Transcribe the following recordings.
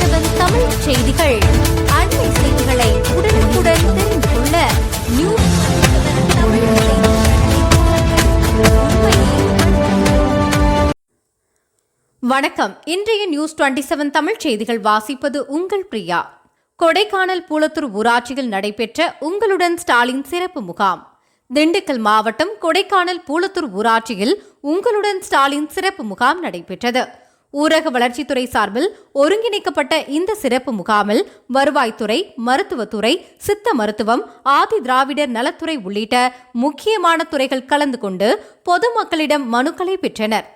சிவன் தமிழ் செய்திகள். அண்மை செய்திகளை உடனுக்குடன் தெரிந்து கொள்ள நியூஸ் வணக்கம். இன்றைய நியூஸ் டுவெண்ட்டி செவன் தமிழ் செய்திகள் வாசிப்பது உங்கள் பிரியா. கொடைக்கானல் பூலத்தூர் ஊராட்சியில் நடைபெற்ற உங்களுடன் ஸ்டாலின் சிறப்பு முகாம். திண்டுக்கல் மாவட்டம் கொடைக்கானல் பூலத்தூர் ஊராட்சியில் உங்களுடன் ஸ்டாலின் சிறப்பு முகாம் நடைபெற்றது. ஊரக வளர்ச்சித்துறை சார்பில் ஒருங்கிணைக்கப்பட்ட இந்த சிறப்பு முகாமில் வருவாய்த்துறை மருத்துவத்துறை சித்த மருத்துவம் ஆதி திராவிடர் நலத்துறை உள்ளிட்ட முக்கியமான துறைகள் கலந்து கொண்டு பொதுமக்களிடம் மனுக்களை பெற்றனர்.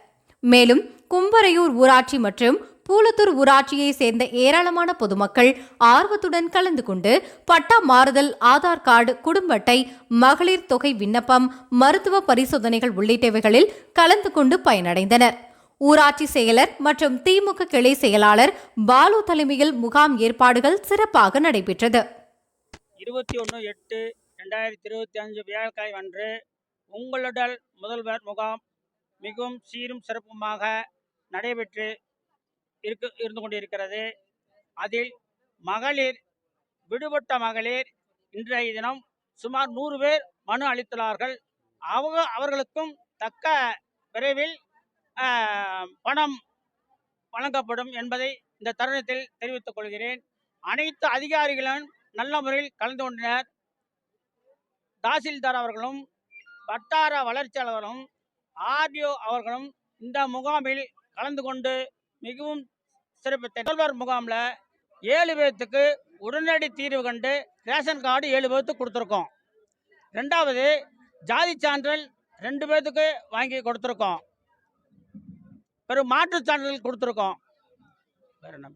மேலும் கும்பரையூர் ஊராட்சி மற்றும் பூலத்தூர் ஊராட்சியை சேர்ந்த ஏராளமான பொதுமக்கள் ஆர்வத்துடன் கலந்து கொண்டு பட்டா மாறுதல் ஆதார் கார்டு குடும்ப அட்டை மகளிர் தொகை விண்ணப்பம் மருத்துவ பரிசோதனைகள் உள்ளிட்டவைகளில் கலந்து கொண்டு பயனடைந்தனர். ஊராட்சி செயலர் மற்றும் திமுக கிளை செயலாளர் பாலு தலைமையில் முகாம் ஏற்பாடுகள் சிறப்பாக நடைபெற்றது. இருபத்தி ஒன்று எட்டு ரெண்டாயிரத்தி இருபத்தி அஞ்சு வியாழக்கிழமை அன்று உங்களுடன் முதல்வர் முகாம் மிகவும் சீரும் சிறப்புமாக நடைபெற்று இருக்கு இருந்து கொண்டிருக்கிறது. அதில் மகளிர் விடுபட்ட மகளிர் இன்றைய தினம் சுமார் நூறு பேர் மனு அளித்துள்ளார்கள். அவங்க அவர்களுக்கும் தக்க விரைவில் பணம் வழங்கப்படும் என்பதை இந்த தருணத்தில் தெரிவித்துக் கொள்கிறேன். அனைத்து அதிகாரிகளும் நல்ல முறையில் கலந்து கொண்டனர். தாசில்தார் அவர்களும் வட்டார வளர்ச்சியாளர்களும் ஆர்டிஓ அவர்களும் இந்த முகாமில் கலந்து கொண்டு மிகவும் சிறப்பித்த முதல்வர் முகாமில் ஏழு பேர்த்துக்கு உடனடி தீர்வு கண்டு ரேஷன் கார்டு ஏழு பேர்த்துக்கு கொடுத்துருக்கோம். ரெண்டாவது ஜாதி சான்றிதழ் ரெண்டு பேர்த்துக்கு வாங்கி கொடுத்துருக்கோம். பிறகு மாற்றுச் சான்றிதழ் கொடுத்துருக்கோம். வேற என்ன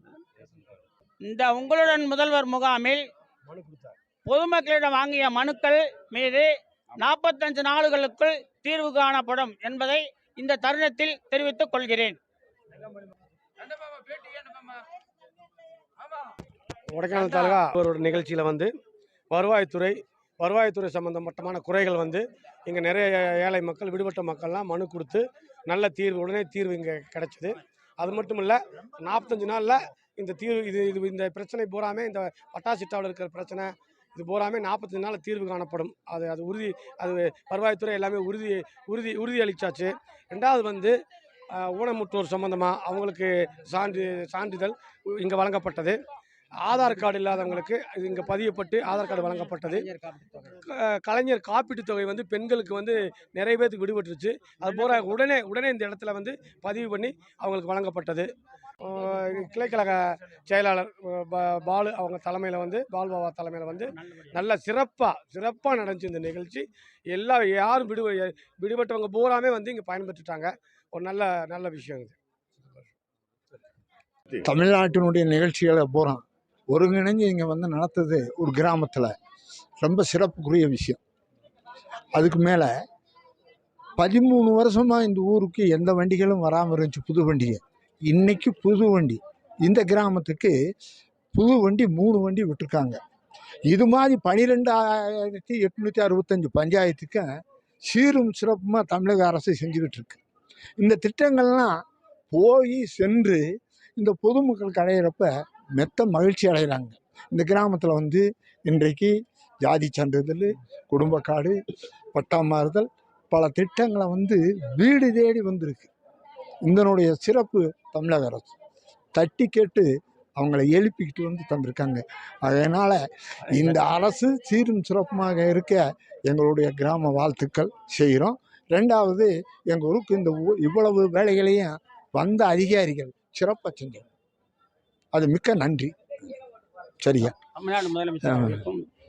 இந்த உங்களுடன் முதல்வர் முகாமில் பொதுமக்களிடம் வாங்கிய மனுக்கள் மீது நாற்பத்தஞ்சு நாளுகளுக்குள் தீர்வு காணப்படும் என்பதை இந்த தருணத்தில் தெரிவித்துக் கொள்கிறேன். கொடைக்கானல் தாலுகா ஒரு நிகழ்ச்சியில் வந்து வருவாய்த்துறை வருவாய்த்துறை சம்மந்தப்பட்டமான குறைகள் வந்து இங்கே நிறைய ஏழை மக்கள் விடுபட்ட மக்கள்லாம் மனு கொடுத்து நல்ல தீர்வு உடனே தீர்வு இங்கே கிடைச்சிது. அது மட்டும் இல்லை நாற்பத்தஞ்சு நாளில் இந்த தீர்வு இது இது இந்த பிரச்சனை பூராமே இந்த பட்டாசிட்டாவில் இருக்கிற பிரச்சனை இது பூராமே நாற்பத்தஞ்சு நாளில் தீர்வு காணப்படும். அது அது உறுதி அது வருவாய்த்துறை எல்லாமே உறுதி உறுதி உறுதி அளிச்சாச்சு. ரெண்டாவது வந்து ஊனமுற்றோர் சம்மந்தமாக அவங்களுக்கு சான்று சான்றிதழ் இங்கே வழங்கப்பட்டது. ஆதார் கார்டு இல்லாதவங்களுக்கு இது இங்கே பதியப்பட்டு ஆதார் கார்டு வழங்கப்பட்டது. க- கலைஞர் காப்பீட்டுத் தொகை வந்து பெண்களுக்கு வந்து நிறைய பேருக்கு விடுபட்டுருச்சு. அது போல உடனே உடனே இந்த இடத்துல வந்து பதிவு பண்ணி அவங்களுக்கு வழங்கப்பட்டது. கிளைக்கழக செயலாளர் பாலு அவங்க தலைமையில் வந்து பால் பாபா தலைமையில் வந்து நல்ல சிறப்பாக சிறப்பாக நடந்துச்சு இந்த நிகழ்ச்சி. எல்லா யாரும் விடு விடுபட்டவங்க பூராமே வந்து இங்கே பயன்பெற்றுட்டாங்க. ஒரு நல்ல நல்ல விஷயம் இது. தமிழ்நாட்டினுடைய நிகழ்ச்சிகளை பூரா ஒருங்கிணைஞ்சு இங்கே வந்து நடத்துது ஒரு கிராமத்தில். ரொம்ப சிறப்புக்குரிய விஷயம். அதுக்கு மேலே பதிமூணு வருஷமாக இந்த ஊருக்கு எந்த வண்டிகளும் வராமல் இருந்துச்சு புது வண்டியை. இன்றைக்கி புது வண்டி. இந்த கிராமத்துக்கு புது வண்டி மூணு வண்டி விட்டுருக்காங்க. இது மாதிரி பனிரெண்டாயிரத்தி எட்நூற்றி அறுபத்தஞ்சு பஞ்சாயத்துக்கு சீரும் சிறப்புமாக தமிழக அரசு செஞ்சுக்கிட்டு இருக்கு இந்த திட்டங்கள்லாம் போய் சென்று இந்த பொதுமக்களுக்கு அடையிறப்ப மெத்த மகிழ்ச்சி அடைகிறாங்க. இந்த கிராமத்தில் வந்து இன்றைக்கு ஜாதி சான்றிதழ் குடும்ப கார்டு பட்டா மாறுதல் பல திட்டங்களை வந்து வீடு தேடி வந்திருக்கு. இதனுடைய சிறப்பு தமிழக அரசு. தட்டி கேட்டு அவங்கள எழுப்பிக்கிட்டு வந்து தந்திருக்காங்க. அதனால் இந்த அரசு சீரும் சிறப்புமாக இருக்க எங்களுடைய கிராம வாழ்த்துக்கள் செய்கிறோம். ரெண்டாவது எங்கள் ஊருக்கு இந்த ஊ- இவ்வளவு வேலைகளையும் வந்த அதிகாரிகள் சிறப்பாக செஞ்சாங்க. அது மிக்க நன்றி. சரியா? தமிழ்நாடு முதலமைச்சர்